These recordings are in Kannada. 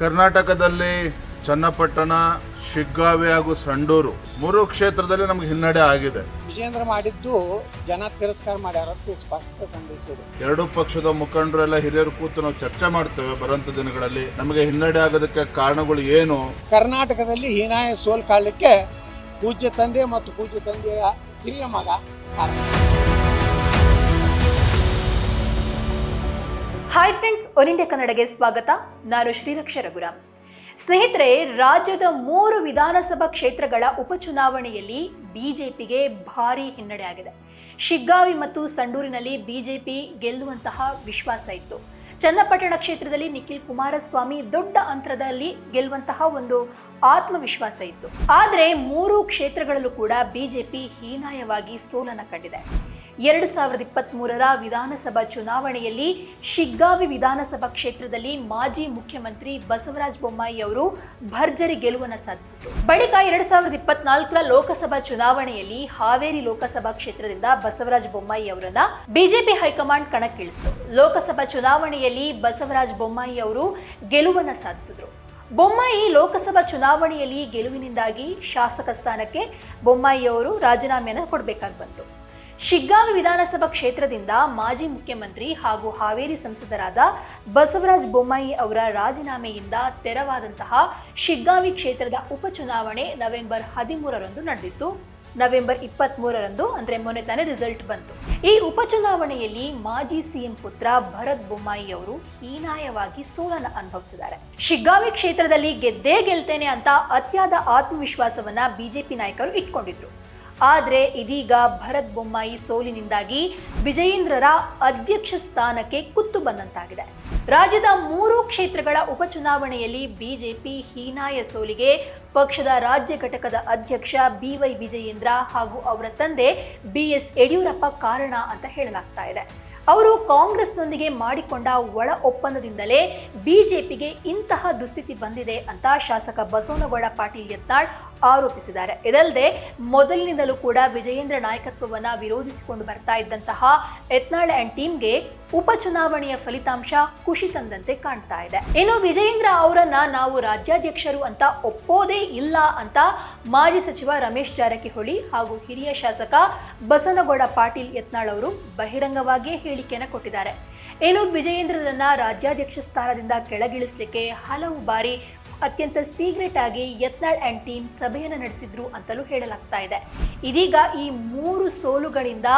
ಕರ್ನಾಟಕದಲ್ಲಿ ಚನ್ನಪಟ್ಟಣ ಶಿಗ್ಗಾವಿ ಹಾಗೂ ಸಂಡೂರು ಮೂರು ಕ್ಷೇತ್ರದಲ್ಲಿ ನಮ್ಗೆ ಹಿನ್ನಡೆ ಆಗಿದೆ. ವಿಜೇಂದ್ರ ಮಾಡಿದ್ದು ಜನ ತಿರಸ್ಕಾರ ಮಾಡ್ಯಾರ ಸ್ಪಷ್ಟ ಸಂದೇಶಿದೆ ಎರಡೂ ಪಕ್ಷದ ಮುಖಂಡರೆಲ್ಲ ಹಿರಿಯರು ಕೂತು ನಾವು ಚರ್ಚೆ ಮಾಡ್ತೇವೆ ಬರುವಂತ ದಿನಗಳಲ್ಲಿ. ನಮಗೆ ಹಿನ್ನಡೆ ಆಗೋದಕ್ಕೆ ಕಾರಣಗಳು ಏನು? ಕರ್ನಾಟಕದಲ್ಲಿ ಹೀನಾಯ ಸೋಲ್ ಕಾಣಲಿಕ್ಕೆ ಪೂಜ್ಯ ತಂದೆ ಮತ್ತು ಪೂಜ್ಯ ತಂದೆಯ ಹಿರಿಯ ಮಗ ಕಾರಣ ಹಾಯ್ ಫ್ರೆಂಡ್ಸ್ ಒನ್ ಇಂಡಿಯಾ ಕನ್ನಡಗೆ ಸ್ವಾಗತ ನಾನು ಶ್ರೀರಕ್ಷ ರಘುರಾಮ್ ಸ್ನೇಹಿತರೆ ರಾಜ್ಯದ ಮೂರು ವಿಧಾನಸಭಾ ಕ್ಷೇತ್ರಗಳ ಉಪಚುನಾವಣೆಯಲ್ಲಿ ಬಿಜೆಪಿಗೆ ಭಾರಿ ಹಿನ್ನಡೆ ಆಗಿದೆ ಶಿಗ್ಗಾವಿ ಮತ್ತು ಸಂಡೂರಿನಲ್ಲಿ ಬಿಜೆಪಿ ಗೆಲ್ಲುವಂತಹ ವಿಶ್ವಾಸ ಇತ್ತು ಚನ್ನಪಟ್ಟಣ ಕ್ಷೇತ್ರದಲ್ಲಿ ನಿಖಿಲ್ ಕುಮಾರಸ್ವಾಮಿ ದೊಡ್ಡ ಅಂತರದಲ್ಲಿ ಗೆಲ್ಲುವಂತಹ ಒಂದು ಆತ್ಮವಿಶ್ವಾಸ ಇತ್ತು ಆದರೆ ಮೂರು ಕ್ಷೇತ್ರಗಳಲ್ಲೂ ಕೂಡ ಬಿಜೆಪಿ ಹೀನಾಯವಾಗಿ ಸೋಲನ್ನ ಕಂಡಿದೆ ಎರಡು ಸಾವಿರದ ಇಪ್ಪತ್ತ್ಮೂರರ ವಿಧಾನಸಭಾ ಚುನಾವಣೆಯಲ್ಲಿ ಶಿಗ್ಗಾವಿ ವಿಧಾನಸಭಾ ಕ್ಷೇತ್ರದಲ್ಲಿ ಮಾಜಿ ಮುಖ್ಯಮಂತ್ರಿ ಬಸವರಾಜ ಬೊಮ್ಮಾಯಿ ಅವರು ಭರ್ಜರಿ ಗೆಲುವನ್ನು ಸಾಧಿಸಿದರು ಬಳಿಕ ಎರಡು ಸಾವಿರದ ಇಪ್ಪತ್ನಾಲ್ಕರ ಲೋಕಸಭಾ ಚುನಾವಣೆಯಲ್ಲಿ ಹಾವೇರಿ ಲೋಕಸಭಾ ಕ್ಷೇತ್ರದಿಂದ ಬಸವರಾಜ ಬೊಮ್ಮಾಯಿ ಅವರನ್ನ ಬಿಜೆಪಿ ಹೈಕಮಾಂಡ್ ಕಣಕ್ಕಿಳಿಸಿತು. ಲೋಕಸಭಾ ಚುನಾವಣೆಯಲ್ಲಿ ಬಸವರಾಜ ಬೊಮ್ಮಾಯಿ ಅವರು ಗೆಲುವನ್ನು ಸಾಧಿಸಿದರು. ಬೊಮ್ಮಾಯಿ ಲೋಕಸಭಾ ಚುನಾವಣೆಯಲ್ಲಿ ಗೆಲುವಿನಿಂದಾಗಿ ಶಾಸಕ ಸ್ಥಾನಕ್ಕೆ ಬೊಮ್ಮಾಯಿ ಅವರು ರಾಜೀನಾಮೆಯನ್ನು ಕೊಡಬೇಕಾಗಿ ಬಂತು. ಶಿಗ್ಗಾವಿ ವಿಧಾನಸಭಾ ಕ್ಷೇತ್ರದಿಂದ ಮಾಜಿ ಮುಖ್ಯಮಂತ್ರಿ ಹಾಗೂ ಹಾವೇರಿ ಸಂಸದರಾದ ಬಸವರಾಜ ಬೊಮ್ಮಾಯಿ ಅವರ ರಾಜೀನಾಮೆಯಿಂದ ತೆರವಾದಂತಹ ಶಿಗ್ಗಾವಿ ಕ್ಷೇತ್ರದ ಉಪಚುನಾವಣೆ ನವೆಂಬರ್ ಹದಿಮೂರರಂದು ನಡೆದಿತ್ತು. ನವೆಂಬರ್ ಇಪ್ಪತ್ತ್ ಮೂರರಂದು ಅಂದ್ರೆ ಮೊನ್ನೆ ತಾನೇ ರಿಸಲ್ಟ್ ಬಂತು. ಈ ಉಪಚುನಾವಣೆಯಲ್ಲಿ ಮಾಜಿ ಸಿಎಂ ಪುತ್ರ ಭರತ್ ಬೊಮ್ಮಾಯಿ ಅವರು ಹೀನಾಯವಾಗಿ ಸೋಲನ ಅನುಭವಿಸಿದ್ದಾರೆ. ಶಿಗ್ಗಾವಿ ಕ್ಷೇತ್ರದಲ್ಲಿ ಗೆದ್ದೇ ಗೆಲ್ತೇನೆ ಅಂತ ಅತಿಯಾದ ಆತ್ಮವಿಶ್ವಾಸವನ್ನ ಬಿಜೆಪಿ ನಾಯಕರು ಇಟ್ಕೊಂಡಿದ್ರು. ಆದರೆ ಇದೀಗ ಭರತ್ ಬೊಮ್ಮಾಯಿ ಸೋಲಿನಿಂದಾಗಿ ವಿಜಯೇಂದ್ರರ ಅಧ್ಯಕ್ಷ ಸ್ಥಾನಕ್ಕೆ ಕುತ್ತು ಬಂದಂತಾಗಿದೆ. ರಾಜ್ಯದ ಮೂರು ಕ್ಷೇತ್ರಗಳ ಉಪಚುನಾವಣೆಯಲ್ಲಿ ಬಿಜೆಪಿ ಹೀನಾಯ ಸೋಲಿಗೆ ಪಕ್ಷದ ರಾಜ್ಯ ಘಟಕದ ಅಧ್ಯಕ್ಷ ಬಿವೈ ವಿಜಯೇಂದ್ರ ಹಾಗೂ ಅವರ ತಂದೆ ಬಿಎಸ್ ಯಡಿಯೂರಪ್ಪ ಕಾರಣ ಅಂತ ಹೇಳಲಾಗ್ತಾ ಇದೆ. ಅವರು ಕಾಂಗ್ರೆಸ್ನೊಂದಿಗೆ ಮಾಡಿಕೊಂಡ ಒಳ ಒಪ್ಪಂದದಿಂದಲೇ ಬಿಜೆಪಿಗೆ ಇಂತಹ ದುಸ್ಥಿತಿ ಬಂದಿದೆ ಅಂತ ಶಾಸಕ ಬಸವನಗೌಡ ಪಾಟೀಲ್ ಯತ್ನಾಳ್ ಆರೋಪಿಸಿದ್ದಾರೆ. ಇದಲ್ಲದೆ, ಮೊದಲಿನಿಂದಲೂ ಕೂಡ ವಿಜಯೇಂದ್ರ ನಾಯಕತ್ವವನ್ನ ವಿರೋಧಿಸಿಕೊಂಡು ಬರ್ತಾ ಇದ್ದಂತಹ ಯತ್ನಾಳ್ ಅಂಡ್ ಟೀಮ್ಗೆ ಉಪಚುನಾವಣೆಯ ಫಲಿತಾಂಶ ಖುಷಿ ತಂದಂತೆ ಕಾಣ್ತಾ ಇದೆ. ಇನ್ನು ವಿಜಯೇಂದ್ರ ಅವರನ್ನ ನಾವು ರಾಜ್ಯಾಧ್ಯಕ್ಷರು ಅಂತ ಒಪ್ಪೋದೇ ಇಲ್ಲ ಅಂತ ಮಾಜಿ ಸಚಿವ ರಮೇಶ್ ಜಾರಕಿಹೊಳಿ ಹಾಗೂ ಹಿರಿಯ ಶಾಸಕ ಬಸನಗೌಡ ಪಾಟೀಲ್ ಯತ್ನಾಳ್ ಅವರು ಬಹಿರಂಗವಾಗಿಯೇ ಹೇಳಿಕೆಯನ್ನು ಕೊಟ್ಟಿದ್ದಾರೆ. ಇನ್ನು ವಿಜಯೇಂದ್ರರನ್ನ ರಾಜ್ಯಾಧ್ಯಕ್ಷ ಸ್ಥಾನದಿಂದ ಕೆಳಗಿಳಿಸಲಿಕ್ಕೆ ಹಲವು ಬಾರಿ ಅತ್ಯಂತ ಸೀಕ್ರೆಟ್ ಆಗಿ ಯತ್ನಾಳ್ ಅಂಡ್ ಟೀಮ್ ಸಭೆಯನ್ನು ನಡೆಸಿದ್ರು ಅಂತಲೂ ಹೇಳಲಾಗ್ತಾ ಇದೆ. ಇದೀಗ ಈ ಮೂರು ಸೋಲುಗಳಿಂದ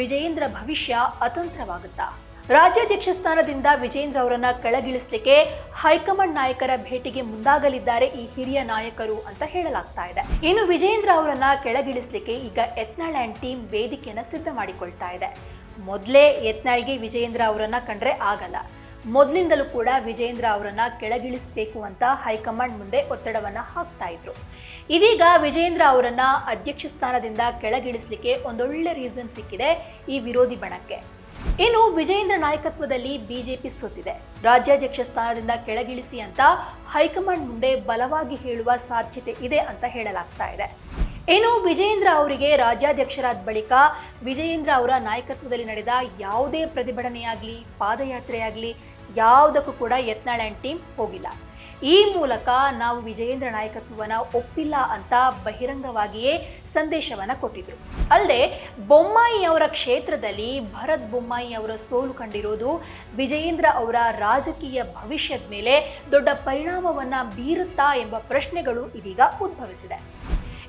ವಿಜಯೇಂದ್ರ ಭವಿಷ್ಯ ಅತಂತ್ರವಾಗುತ್ತಾ? ರಾಜ್ಯಾಧ್ಯಕ್ಷ ಸ್ಥಾನದಿಂದ ವಿಜೇಂದ್ರ ಅವರನ್ನ ಕೆಳಗಿಳಿಸಲಿಕ್ಕೆ ಹೈಕಮಾಂಡ್ ನಾಯಕರ ಭೇಟಿಗೆ ಮುಂದಾಗಲಿದ್ದಾರೆ ಈ ಹಿರಿಯ ನಾಯಕರು ಅಂತ ಹೇಳಲಾಗ್ತಾ ಇದೆ. ಇನ್ನು ವಿಜೇಂದ್ರ ಅವರನ್ನ ಕೆಳಗಿಳಿಸಲಿಕ್ಕೆ ಈಗ ಯತ್ನಾಳ್ ಅಂಡ್ ಟೀಮ್ ವೇದಿಕೆಯನ್ನ ಸಿದ್ಧ ಮಾಡಿಕೊಳ್ತಾ ಇದೆ. ಮೊದಲೇ ಯತ್ನಾಳ್ಗೆ ವಿಜಯೇಂದ್ರ ಅವರನ್ನ ಕಂಡ್ರೆ ಆಗಲ್ಲ. ಮೊದಲಿಂದಲೂ ಕೂಡ ವಿಜೇಂದ್ರ ಅವರನ್ನ ಕೆಳಗಿಳಿಸಬೇಕು ಅಂತ ಹೈಕಮಾಂಡ್ ಮುಂದೆ ಒತ್ತಡವನ್ನ ಹಾಕ್ತಾ ಇದ್ರು. ಇದೀಗ ವಿಜೇಂದ್ರ ಅವರನ್ನ ಅಧ್ಯಕ್ಷ ಸ್ಥಾನದಿಂದ ಕೆಳಗಿಳಿಸಲಿಕ್ಕೆ ಒಂದೊಳ್ಳೆ ರೀಸನ್ ಸಿಕ್ಕಿದೆ ಈ ವಿರೋಧಿ ಬಣಕ್ಕೆ. ಇನ್ನು ವಿಜೇಂದ್ರ ನಾಯಕತ್ವದಲ್ಲಿ ಬಿಜೆಪಿ ಸೋತಿದೆ. ರಾಜ್ಯಾಧ್ಯಕ್ಷ ಸ್ಥಾನದಿಂದ ಕೆಳಗಿಳಿಸಿ ಅಂತ ಹೈಕಮಾಂಡ್ ಮುಂದೆ ಬಲವಾಗಿ ಹೇಳುವ ಸಾಧ್ಯತೆ ಇದೆ ಅಂತ ಹೇಳಲಾಗ್ತಾ ಇದೆ. ಇನ್ನು ವಿಜಯೇಂದ್ರ ಅವರಿಗೆ ರಾಜ್ಯಾಧ್ಯಕ್ಷರಾದ ಬಳಿಕ ವಿಜಯೇಂದ್ರ ಅವರ ನಾಯಕತ್ವದಲ್ಲಿ ನಡೆದ ಯಾವುದೇ ಪ್ರತಿಭಟನೆಯಾಗಲಿ, ಪಾದಯಾತ್ರೆಯಾಗಲಿ ಯಾವುದಕ್ಕೂ ಕೂಡ ಯತ್ನಾಳ್ ಆ್ಯಂಡ್ ಟೀಮ್ ಹೋಗಿಲ್ಲ. ಈ ಮೂಲಕ ನಾವು ವಿಜಯೇಂದ್ರ ನಾಯಕತ್ವವನ್ನು ಒಪ್ಪಿಲ್ಲ ಅಂತ ಬಹಿರಂಗವಾಗಿಯೇ ಸಂದೇಶವನ್ನು ಕೊಟ್ಟಿದ್ರು. ಅಲ್ಲದೆ ಬೊಮ್ಮಾಯಿ ಅವರ ಕ್ಷೇತ್ರದಲ್ಲಿ ಭರತ್ ಬೊಮ್ಮಾಯಿ ಅವರ ಸೋಲು ಕಂಡಿರೋದು ವಿಜಯೇಂದ್ರ ಅವರ ರಾಜಕೀಯ ಭವಿಷ್ಯದ ಮೇಲೆ ದೊಡ್ಡ ಪರಿಣಾಮವನ್ನು ಬೀರುತ್ತಾ ಎಂಬ ಪ್ರಶ್ನೆಗಳು ಇದೀಗ ಉದ್ಭವಿಸಿದೆ.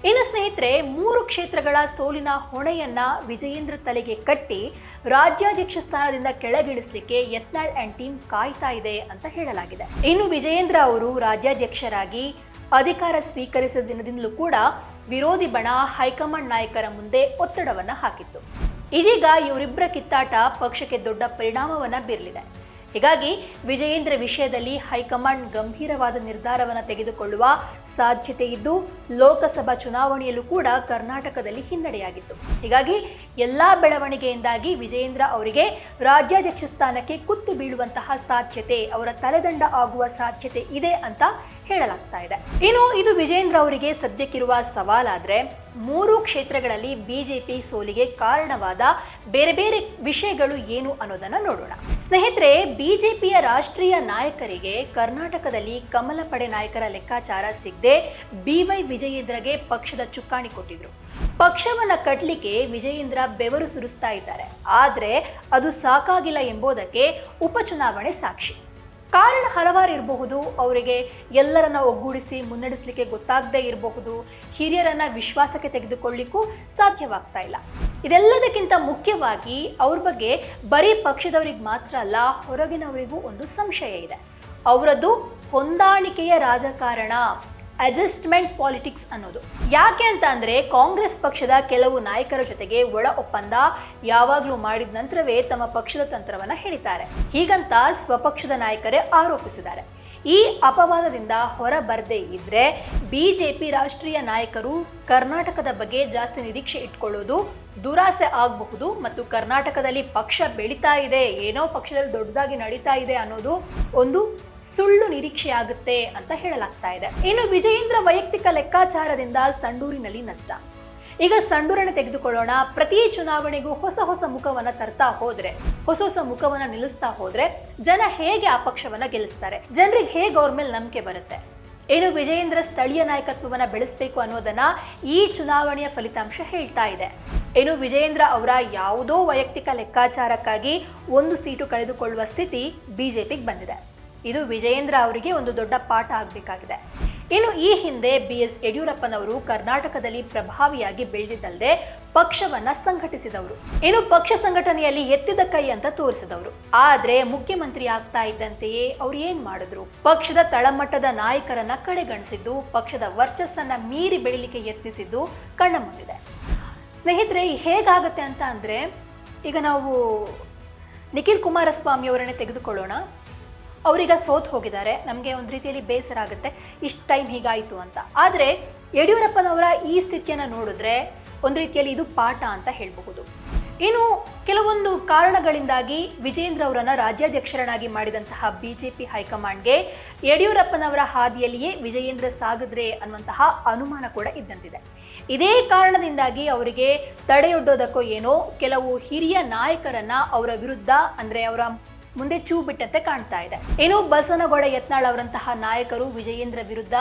ಇನ್ನು ಸ್ನೇಹಿತರೆ, ಮೂರು ಕ್ಷೇತ್ರಗಳ ಸೋಲಿನ ಹೊಣೆಯನ್ನ ವಿಜಯೇಂದ್ರ ತಲೆಗೆ ಕಟ್ಟಿ ರಾಜ್ಯಾಧ್ಯಕ್ಷ ಸ್ಥಾನದಿಂದ ಕೆಳಗಿಳಿಸಲಿಕ್ಕೆ ಯತ್ನಾಳ್ ಅಂಡ್ ಟೀಮ್ ಕಾಯ್ತಾ ಇದೆ ಅಂತ ಹೇಳಲಾಗಿದೆ. ಇನ್ನು ವಿಜಯೇಂದ್ರ ಅವರು ರಾಜ್ಯಾಧ್ಯಕ್ಷರಾಗಿ ಅಧಿಕಾರ ಸ್ವೀಕರಿಸಿದ ದಿನದಿಂದಲೂ ಕೂಡ ವಿರೋಧಿ ಬಣ ಹೈಕಮಾಂಡ್ ನಾಯಕರ ಮುಂದೆ ಒತ್ತಡವನ್ನ ಹಾಕಿತ್ತು. ಇದೀಗ ಇವರಿಬ್ಬರ ಕಿತ್ತಾಟ ಪಕ್ಷಕ್ಕೆ ದೊಡ್ಡ ಪರಿಣಾಮವನ್ನ ಬೀರಲಿದೆ. ಹೀಗಾಗಿ ವಿಜಯೇಂದ್ರ ವಿಷಯದಲ್ಲಿ ಹೈಕಮಾಂಡ್ ಗಂಭೀರವಾದ ನಿರ್ಧಾರವನ್ನು ತೆಗೆದುಕೊಳ್ಳುವ ಸಾಧ್ಯತೆ ಇದ್ದು ಲೋಕಸಭಾ ಚುನಾವಣೆಯಲ್ಲೂ ಕೂಡ ಕರ್ನಾಟಕದಲ್ಲಿ ಹಿನ್ನಡೆಯಾಗಿತ್ತು. ಹೀಗಾಗಿ ಎಲ್ಲಾ ಬೆಳವಣಿಗೆಯಿಂದಾಗಿ ವಿಜಯೇಂದ್ರ ಅವರಿಗೆ ರಾಜ್ಯಾಧ್ಯಕ್ಷ ಸ್ಥಾನಕ್ಕೆ ಕುತ್ತು ಬೀಳುವಂತಹ ಸಾಧ್ಯತೆ, ಅವರ ತಲೆದಂಡ ಆಗುವ ಸಾಧ್ಯತೆ ಇದೆ ಅಂತ ಹೇಳಲಾಗ್ತಾ ಇದೆ. ಇನ್ನು ಇದು ವಿಜೇಂದ್ರ ಅವರಿಗೆ ಸದ್ಯಕ್ಕಿರುವ ಸವಾಲಾದ್ರೆ ಮೂರು ಕ್ಷೇತ್ರಗಳಲ್ಲಿ ಬಿಜೆಪಿ ಸೋಲಿಗೆ ಕಾರಣವಾದ ಬೇರೆ ಬೇರೆ ವಿಷಯಗಳು ಏನು ಅನ್ನೋದನ್ನ ನೋಡೋಣ. ಸ್ನೇಹಿತರೆ, ಬಿಜೆಪಿಯ ರಾಷ್ಟ್ರೀಯ ನಾಯಕರಿಗೆ ಕರ್ನಾಟಕದಲ್ಲಿ ಕಮಲ ಪಡೆ ನಾಯಕರ ಲೆಕ್ಕಾಚಾರ ಸಿಗದೆ ಬಿವೈ ವಿಜಯೇಂದ್ರಗೆ ಪಕ್ಷದ ಚುಕ್ಕಾಣಿ ಕೊಟ್ಟಿದ್ರು. ಪಕ್ಷವನ್ನ ಕಟ್ಟಲಿಕ್ಕೆ ವಿಜಯೇಂದ್ರ ಬೆವರು ಸುರಿಸ್ತಾ ಇದ್ದಾರೆ. ಆದ್ರೆ ಅದು ಸಾಕಾಗಿಲ್ಲ ಎಂಬುದಕ್ಕೆ ಉಪಚುನಾವಣೆ ಸಾಕ್ಷಿ. ಕಾರಣ ಹಲವಾರು ಇರಬಹುದು ಅವರಿಗೆ ಎಲ್ಲರನ್ನ ಒಗ್ಗೂಡಿಸಿ ಮುನ್ನಡೆಸಲಿಕ್ಕೆ ಗೊತ್ತಾಗದೇ ಇರಬಹುದು. ಹಿರಿಯರನ್ನ ವಿಶ್ವಾಸಕ್ಕೆ ತೆಗೆದುಕೊಳ್ಳಿಕ್ಕೂ ಸಾಧ್ಯವಾಗ್ತಾ ಇಲ್ಲ. ಇದೆಲ್ಲದಕ್ಕಿಂತ ಮುಖ್ಯವಾಗಿ ಅವ್ರ ಬಗ್ಗೆ ಬರೀ ಪಕ್ಷದವರಿಗೆ ಮಾತ್ರ ಅಲ್ಲ, ಹೊರಗಿನವರಿಗೂ ಒಂದು ಸಂಶಯ ಇದೆ. ಅವರದ್ದು ಹೊಂದಾಣಿಕೆಯ ರಾಜಕಾರಣ. ಅಡ್ಜಸ್ಟ್ಮೆಂಟ್ ಪಾಲಿಟಿಕ್ಸ್ ಅನ್ನೋದು. ಯಾಕೆ ಅಂತ ಅಂದರೆ ಕಾಂಗ್ರೆಸ್ ಪಕ್ಷದ ಕೆಲವು ನಾಯಕರ ಜೊತೆಗೆ ಒಳ ಒಪ್ಪಂದ ಯಾವಾಗಲೂ ಮಾಡಿದ ನಂತರವೇ ತಮ್ಮ ಪಕ್ಷದ ತಂತ್ರವನ್ನು ಹೇಳಿದ್ದಾರೆ. ಹೀಗಂತ ಸ್ವಪಕ್ಷದ ನಾಯಕರೇ ಆರೋಪಿಸಿದ್ದಾರೆ. ಈ ಅಪವಾದದಿಂದ ಹೊರ ಬರದೇ ಇದ್ರೆ ಬಿಜೆಪಿ ರಾಷ್ಟ್ರೀಯ ನಾಯಕರು ಕರ್ನಾಟಕದ ಬಗ್ಗೆ ಜಾಸ್ತಿ ನಿರೀಕ್ಷೆ ಇಟ್ಕೊಳ್ಳೋದು ದುರಾಸೆ ಆಗಬಹುದು ಮತ್ತು ಕರ್ನಾಟಕದಲ್ಲಿ ಪಕ್ಷ ಬೆಳೀತಾ ಇದೆ, ಏನೋ ಪಕ್ಷದಲ್ಲಿ ದೊಡ್ಡದಾಗಿ ನಡೀತಾ ಇದೆ ಅನ್ನೋದು ಒಂದು ಸುಳ್ಳು ನಿರೀಕ್ಷೆ ಆಗುತ್ತೆ ಅಂತ ಹೇಳಲಾಗ್ತಾ ಇದೆ. ಇನ್ನು ವಿಜಯೇಂದ್ರ ವೈಯಕ್ತಿಕ ಲೆಕ್ಕಾಚಾರದಿಂದ ಸಂಡೂರಿನಲ್ಲಿ ನಷ್ಟ. ಈಗ ಸಂಡೂರನ್ನು ತೆಗೆದುಕೊಳ್ಳೋಣ. ಪ್ರತಿ ಚುನಾವಣೆಗೂ ಹೊಸ ಹೊಸ ಮುಖವನ್ನ ತರ್ತಾ ಹೋದ್ರೆ, ಹೊಸ ಹೊಸ ಮುಖವನ್ನ ನಿಲ್ಲಿಸ್ತಾ ಹೋದ್ರೆ ಜನ ಹೇಗೆ ಆ ಪಕ್ಷವನ್ನ ಗೆಲ್ಲಿಸ್ತಾರೆ? ಜನರಿಗೆ ಹೇಗೆ ಅವ್ರ ಮೇಲೆ ನಂಬಿಕೆ ಬರುತ್ತೆ? ಏನು ವಿಜಯೇಂದ್ರ ಸ್ಥಳೀಯ ನಾಯಕತ್ವವನ್ನ ಬೆಳೆಸಬೇಕು ಅನ್ನೋದನ್ನ ಈ ಚುನಾವಣೆಯ ಫಲಿತಾಂಶ ಹೇಳ್ತಾ ಇದೆ. ಏನು ವಿಜಯೇಂದ್ರ ಅವರ ಯಾವುದೋ ವೈಯಕ್ತಿಕ ಲೆಕ್ಕಾಚಾರಕ್ಕಾಗಿ ಒಂದು ಸೀಟು ಕಳೆದುಕೊಳ್ಳುವ ಸ್ಥಿತಿ ಬಿಜೆಪಿಗೆ ಬಂದಿದೆ. ಇದು ವಿಜಯೇಂದ್ರ ಅವರಿಗೆ ಒಂದು ದೊಡ್ಡ ಪಾಠ ಆಗಬೇಕಾಗಿದೆ. ಇನ್ನು ಈ ಹಿಂದೆ ಬಿ ಎಸ್ ಯಡಿಯೂರಪ್ಪನವರು ಕರ್ನಾಟಕದಲ್ಲಿ ಪ್ರಭಾವಿಯಾಗಿ ಬೆಳೆದಿದ್ದಲ್ಲದೆ ಪಕ್ಷವನ್ನ ಸಂಘಟಿಸಿದವರು. ಇನ್ನು ಪಕ್ಷ ಸಂಘಟನೆಯಲ್ಲಿ ಎತ್ತಿದ ಕೈ ಅಂತ ತೋರಿಸಿದವರು. ಆದ್ರೆ ಮುಖ್ಯಮಂತ್ರಿ ಆಗ್ತಾ ಇದ್ದಂತೆಯೇ ಅವ್ರು ಏನ್ ಮಾಡಿದ್ರು? ಪಕ್ಷದ ತಳಮಟ್ಟದ ನಾಯಕರನ್ನ ಕಡೆಗಣಿಸಿದ್ದು, ಪಕ್ಷದ ವರ್ಚಸ್ಸನ್ನ ಮೀರಿ ಬೆಳಿಲಿಕ್ಕೆ ಯತ್ನಿಸಿದ್ದು ಕಣ್ಣ ಮುಂದಿದೆ ಸ್ನೇಹಿತರೆ ಹೇಗಾಗತ್ತೆ ಅಂತ ಅಂದ್ರೆ, ಈಗ ನಾವು ನಿಖಿಲ್ ಕುಮಾರಸ್ವಾಮಿ ಅವರನ್ನೇ ತೆಗೆದುಕೊಳ್ಳೋಣ. ಅವರೀಗ ಸೋತ್ ಹೋಗಿದ್ದಾರೆ. ನಮಗೆ ಒಂದು ರೀತಿಯಲ್ಲಿ ಬೇಸರ ಆಗುತ್ತೆ. ಇಷ್ಟು ಟೈಮ್ ಹೀಗಾಯಿತು ಅಂತ. ಆದರೆ ಯಡಿಯೂರಪ್ಪನವರ ಈ ಸ್ಥಿತಿಯನ್ನು ನೋಡಿದ್ರೆ ಒಂದು ರೀತಿಯಲ್ಲಿ ಇದು ಪಾಠ ಅಂತ ಹೇಳಬಹುದು. ಇನ್ನು ಕೆಲವೊಂದು ಕಾರಣಗಳಿಂದಾಗಿ ವಿಜೇಂದ್ರ ಅವರನ್ನು ರಾಜ್ಯಾಧ್ಯಕ್ಷರನ್ನಾಗಿ ಮಾಡಿದಂತಹ ಬಿಜೆಪಿ ಹೈಕಮಾಂಡ್ಗೆ ಯಡಿಯೂರಪ್ಪನವರ ಹಾದಿಯಲ್ಲಿಯೇ ವಿಜಯೇಂದ್ರ ಸಾಗಿದ್ರೆ ಅನ್ನುವಂತಹ ಅನುಮಾನ ಕೂಡ ಇದ್ದಂತಿದೆ. ಇದೇ ಕಾರಣದಿಂದಾಗಿ ಅವರಿಗೆ ತಡೆಯೊಡ್ಡೋದಕ್ಕೋ ಏನೋ ಕೆಲವು ಹಿರಿಯ ನಾಯಕರನ್ನ ಅವರ ವಿರುದ್ಧ ಅಂದ್ರೆ ಅವರ ಮುಂದೆ ಚೂ ಬಿಟ್ಟಂತೆ ಕಾಣ್ತಾ ಇದೆ. ಏನು ಬಸನಗೌಡ ಯತ್ನಾಳ್ ಅವರಂತಹ ನಾಯಕರು ವಿಜಯೇಂದ್ರ ವಿರುದ್ಧ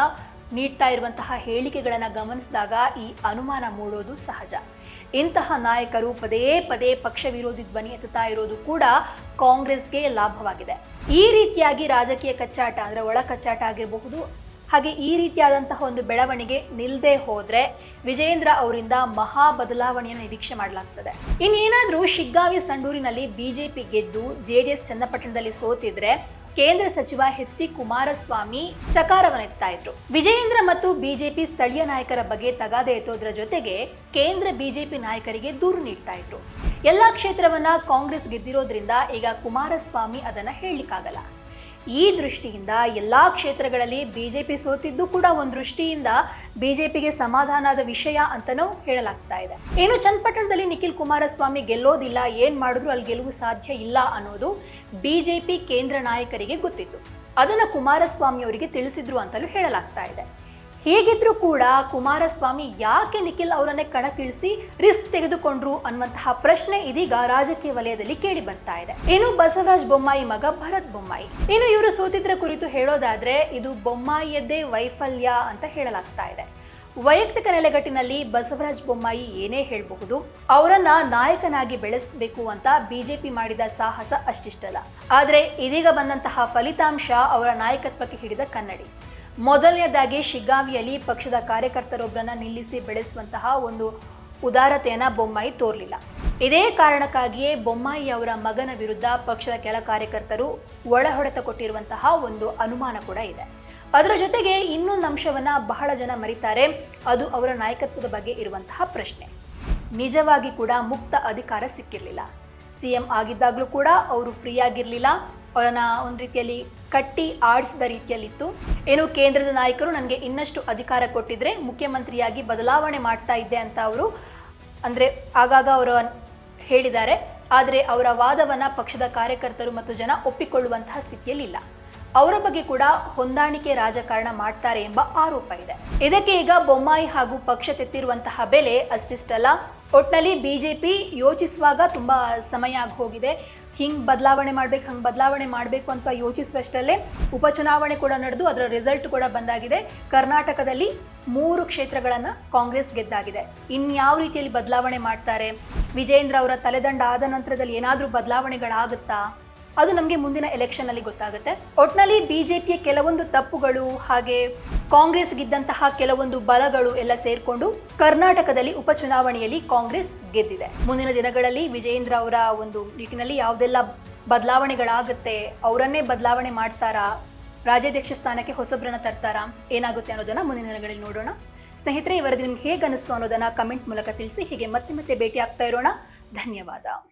ನೀಡ್ತಾ ಇರುವಂತಹ ಹೇಳಿಕೆಗಳನ್ನ ಗಮನಿಸಿದಾಗ ಈ ಅನುಮಾನ ಮೂಡೋದು ಸಹಜ. ಇಂತಹ ನಾಯಕರು ಪದೇ ಪದೇ ಪಕ್ಷ ವಿರೋಧಿ ಧ್ವನಿ ಎತ್ತುತ್ತಾ ಇರೋದು ಕೂಡ ಕಾಂಗ್ರೆಸ್ಗೆ ಲಾಭವಾಗಿದೆ. ಈ ರೀತಿಯಾಗಿ ರಾಜಕೀಯ ಕಚ್ಚಾಟ ಅಂದ್ರೆ ಒಳ ಕಚ್ಚಾಟ ಆಗಿರಬಹುದು ಹಾಗೆ ಈ ರೀತಿಯಾದಂತಹ ಒಂದು ಬೆಳವಣಿಗೆ ನಿಲ್ಲದೆ ಹೋದ್ರೆ ವಿಜಯೇಂದ್ರ ಅವರಿಂದ ಮಹಾ ಬದಲಾವಣೆಯನ್ನು ನಿರೀಕ್ಷೆ ಮಾಡಲಾಗ್ತದೆ. ಇನ್ನೇನಾದರೂ ಶಿಗ್ಗಾವಿ ಸಂಡೂರಿನಲ್ಲಿ ಬಿಜೆಪಿ ಗೆದ್ದು ಜೆ ಡಿ ಎಸ್ ಚನ್ನಪಟ್ಟಣದಲ್ಲಿ ಸೋತಿದ್ರೆ ಕೇಂದ್ರ ಸಚಿವ ಎಚ್ ಡಿ ಕುಮಾರಸ್ವಾಮಿ ಚಕಾರವನ್ನೆತ್ತಾ ಇದ್ರು. ವಿಜಯೇಂದ್ರ ಮತ್ತು ಬಿಜೆಪಿ ಸ್ಥಳೀಯ ನಾಯಕರ ಬಗ್ಗೆ ತಗಾದೆ ಎತ್ತೋದ್ರ ಜೊತೆಗೆ ಕೇಂದ್ರ ಬಿಜೆಪಿ ನಾಯಕರಿಗೆ ದೂರು ನೀಡ್ತಾ ಇದ್ರು. ಎಲ್ಲಾ ಕ್ಷೇತ್ರವನ್ನ ಕಾಂಗ್ರೆಸ್ ಗೆದ್ದಿರೋದ್ರಿಂದ ಈಗ ಕುಮಾರಸ್ವಾಮಿ ಅದನ್ನ ಹೇಳಲಿಕ್ಕಾಗಲ್ಲ. ಈ ದೃಷ್ಟಿಯಿಂದ ಎಲ್ಲ ಕ್ಷೇತ್ರಗಳಲ್ಲಿ ಬಿಜೆಪಿ ಸೋತಿದ್ದು ಕೂಡ ಒಂದು ದೃಷ್ಟಿಯಿಂದ ಬಿಜೆಪಿಗೆ ಸಮಾಧಾನದ ವಿಷಯ ಅಂತಲೂ ಹೇಳಲಾಗ್ತಾ ಇದೆ. ಏನು ಚನ್ನಪಟ್ಟಣದಲ್ಲಿ ನಿಖಿಲ್ ಕುಮಾರಸ್ವಾಮಿ ಗೆಲ್ಲೋದಿಲ್ಲ, ಏನ್ ಮಾಡಿದ್ರು ಅಲ್ಲಿ ಗೆಲುವು ಸಾಧ್ಯ ಇಲ್ಲ ಅನ್ನೋದು ಬಿಜೆಪಿ ಕೇಂದ್ರ ನಾಯಕರಿಗೆ ಗೊತ್ತಿತ್ತು. ಅದನ್ನು ಕುಮಾರಸ್ವಾಮಿ ಅವರಿಗೆ ತಿಳಿಸಿದ್ರು ಅಂತಲೂ ಹೇಳಲಾಗ್ತಾ ಇದೆ. ಹೀಗಿದ್ರೂ ಕೂಡ ಕುಮಾರಸ್ವಾಮಿ ಯಾಕೆ ನಿಖಿಲ್ ಅವರನ್ನೇ ಕಣಕ್ಕಿಳಿಸಿ ರಿಸ್ಕ್ ತೆಗೆದುಕೊಂಡ್ರು ಅನ್ನುವಂತಹ ಪ್ರಶ್ನೆ ಇದೀಗ ರಾಜಕೀಯ ವಲಯದಲ್ಲಿ ಕೇಳಿ ಬರ್ತಾ ಇದೆ. ಇನ್ನು ಬಸವರಾಜ್ ಬೊಮ್ಮಾಯಿ ಮಗ ಭರತ್ ಬೊಮ್ಮಾಯಿ. ಇನ್ನು ಇವರು ಸೋತಿದ್ರ ಕುರಿತು ಹೇಳೋದಾದ್ರೆ ಇದು ಬೊಮ್ಮಾಯಿಯದ್ದೇ ವೈಫಲ್ಯ ಅಂತ ಹೇಳಲಾಗ್ತಾ ಇದೆ. ವೈಯಕ್ತಿಕ ನೆಲೆಗಟ್ಟಿನಲ್ಲಿ ಬಸವರಾಜ್ ಬೊಮ್ಮಾಯಿ ಏನೇ ಹೇಳಬಹುದು, ಅವರನ್ನ ನಾಯಕನಾಗಿ ಬೆಳೆಸಬೇಕು ಅಂತ ಬಿಜೆಪಿ ಮಾಡಿದ ಸಾಹಸ ಅಷ್ಟಿಷ್ಟಲ್ಲ. ಆದ್ರೆ ಇದೀಗ ಬಂದಂತಹ ಫಲಿತಾಂಶ ಅವರ ನಾಯಕತ್ವಕ್ಕೆ ಹಿಡಿದ ಕನ್ನಡಿ. ಮೊದಲನೇದಾಗಿ ಶಿಗ್ಗಾವಿಯಲ್ಲಿ ಪಕ್ಷದ ಕಾರ್ಯಕರ್ತರೊಬ್ಬರನ್ನ ನಿಲ್ಲಿಸಿ ಬೆಳೆಸುವಂತಹ ಒಂದು ಉದಾರತೆಯನ್ನ ಬೊಮ್ಮಾಯಿ ತೋರಲಿಲ್ಲ. ಇದೇ ಕಾರಣಕ್ಕಾಗಿಯೇ ಬೊಮ್ಮಾಯಿ ಅವರ ಮಗನ ವಿರುದ್ಧ ಪಕ್ಷದ ಕೆಲ ಕಾರ್ಯಕರ್ತರು ಒಳಹೊಡೆತ ಕೊಟ್ಟಿರುವಂತಹ ಒಂದು ಅನುಮಾನ ಕೂಡ ಇದೆ. ಅದರ ಜೊತೆಗೆ ಇನ್ನೊಂದು ಅಂಶವನ್ನ ಬಹಳ ಜನ ಮರಿತಾರೆ. ಅದು ಅವರ ನಾಯಕತ್ವದ ಬಗ್ಗೆ ಇರುವಂತಹ ಪ್ರಶ್ನೆ. ನಿಜವಾಗಿ ಕೂಡ ಮುಕ್ತ ಅಧಿಕಾರ ಸಿಕ್ಕಿರಲಿಲ್ಲ. ಸಿಎಂ ಆಗಿದ್ದಾಗಲೂ ಕೂಡ ಅವರು ಫ್ರೀ ಆಗಿರಲಿಲ್ಲ ಅವರನ್ನ ಒಂದು ರೀತಿಯಲ್ಲಿ ಕಟ್ಟಿ ಆಡಿಸಿದ ರೀತಿಯಲ್ಲಿತ್ತು. ಏನು ಕೇಂದ್ರದ ನಾಯಕರು ನನಗೆ ಇನ್ನಷ್ಟು ಅಧಿಕಾರ ಕೊಟ್ಟಿದ್ರೆ ಮುಖ್ಯಮಂತ್ರಿಯಾಗಿ ಬದಲಾವಣೆ ಮಾಡ್ತಾ ಇದ್ದೆ ಅಂತ ಅವರು, ಅಂದರೆ ಆಗಾಗ ಅವರು ಹೇಳಿದ್ದಾರೆ. ಆದರೆ ಅವರ ವಾದವನ್ನು ಪಕ್ಷದ ಕಾರ್ಯಕರ್ತರು ಮತ್ತು ಜನ ಒಪ್ಪಿಕೊಳ್ಳುವಂತಹ ಸ್ಥಿತಿಯಲ್ಲಿಲ್ಲ. ಅವರ ಬಗ್ಗೆ ಕೂಡ ಹೊಂದಾಣಿಕೆ ರಾಜಕಾರಣ ಮಾಡ್ತಾರೆ ಎಂಬ ಆರೋಪ ಇದೆ. ಇದಕ್ಕೆ ಈಗ ಬೊಮ್ಮಾಯಿ ಹಾಗೂ ಪಕ್ಷ ತೆತ್ತಿರುವಂತಹ ಬೆಲೆ ಅಷ್ಟಿಷ್ಟಲ್ಲ. ಒಟ್ನಲ್ಲಿ ಬಿಜೆಪಿ ಯೋಚಿಸುವಾಗ ತುಂಬಾ ಸಮಯ ಆಗಿ ಹೋಗಿದೆ. ಹಿಂಗ್ ಬದಲಾವಣೆ ಮಾಡಬೇಕು, ಹಂಗೆ ಬದಲಾವಣೆ ಮಾಡಬೇಕು ಅಂತ ಯೋಚಿಸುವಷ್ಟರಲ್ಲೇ ಉಪಚುನಾವಣೆ ಕೂಡ ನಡೆದು ಅದರ ರಿಸಲ್ಟ್ ಕೂಡ ಬಂದಾಗಿದೆ. ಕರ್ನಾಟಕದಲ್ಲಿ ಮೂರು ಕ್ಷೇತ್ರಗಳನ್ನು ಕಾಂಗ್ರೆಸ್ ಗೆದ್ದಾಗಿದೆ. ಇನ್ಯಾವ ರೀತಿಯಲ್ಲಿ ಬದಲಾವಣೆ ಮಾಡ್ತಾರೆ? ವಿಜೇಂದ್ರ ಅವರ ತಲೆದಂಡ ಆದ ನಂತರದಲ್ಲಿ ಏನಾದರೂ ಬದಲಾವಣೆಗಳಾಗುತ್ತಾ? ಅದು ನಮಗೆ ಮುಂದಿನ ಎಲೆಕ್ಷನ್ ಅಲ್ಲಿ ಗೊತ್ತಾಗುತ್ತೆ. ಒಟ್ನಲ್ಲಿ ಬಿಜೆಪಿಯ ಕೆಲವೊಂದು ತಪ್ಪುಗಳು ಹಾಗೆ ಕಾಂಗ್ರೆಸ್ ಗಿದ್ದಂತಹ ಕೆಲವೊಂದು ಬಲಗಳು ಎಲ್ಲ ಸೇರ್ಕೊಂಡು ಕರ್ನಾಟಕದಲ್ಲಿ ಉಪಚುನಾವಣೆಯಲ್ಲಿ ಕಾಂಗ್ರೆಸ್ ಗೆದ್ದಿದೆ. ಮುಂದಿನ ದಿನಗಳಲ್ಲಿ ವಿಜಯೇಂದ್ರ ಅವರ ಒಂದು ನಿಟ್ಟಿನಲ್ಲಿ ಯಾವುದೆಲ್ಲ ಬದಲಾವಣೆಗಳಾಗುತ್ತೆ, ಅವರನ್ನೇ ಬದಲಾವಣೆ ಮಾಡ್ತಾರಾ, ರಾಜ್ಯಾಧ್ಯಕ್ಷ ಸ್ಥಾನಕ್ಕೆ ಹೊಸಬ್ರನ್ನ ತರ್ತಾರಾ, ಏನಾಗುತ್ತೆ ಅನ್ನೋದನ್ನ ಮುಂದಿನ ದಿನಗಳಲ್ಲಿ ನೋಡೋಣ. ಸ್ನೇಹಿತರೆ, ಈ ವರದಿ ನಿಮ್ಗೆ ಹೇಗೆ ಅನಿಸ್ತು ಅನ್ನೋದನ್ನ ಕಮೆಂಟ್ ಮೂಲಕ ತಿಳಿಸಿ, ಹೀಗೆ ಮತ್ತೆ ಮತ್ತೆ ಭೇಟಿ ಆಗ್ತಾ ಇರೋಣ. ಧನ್ಯವಾದ.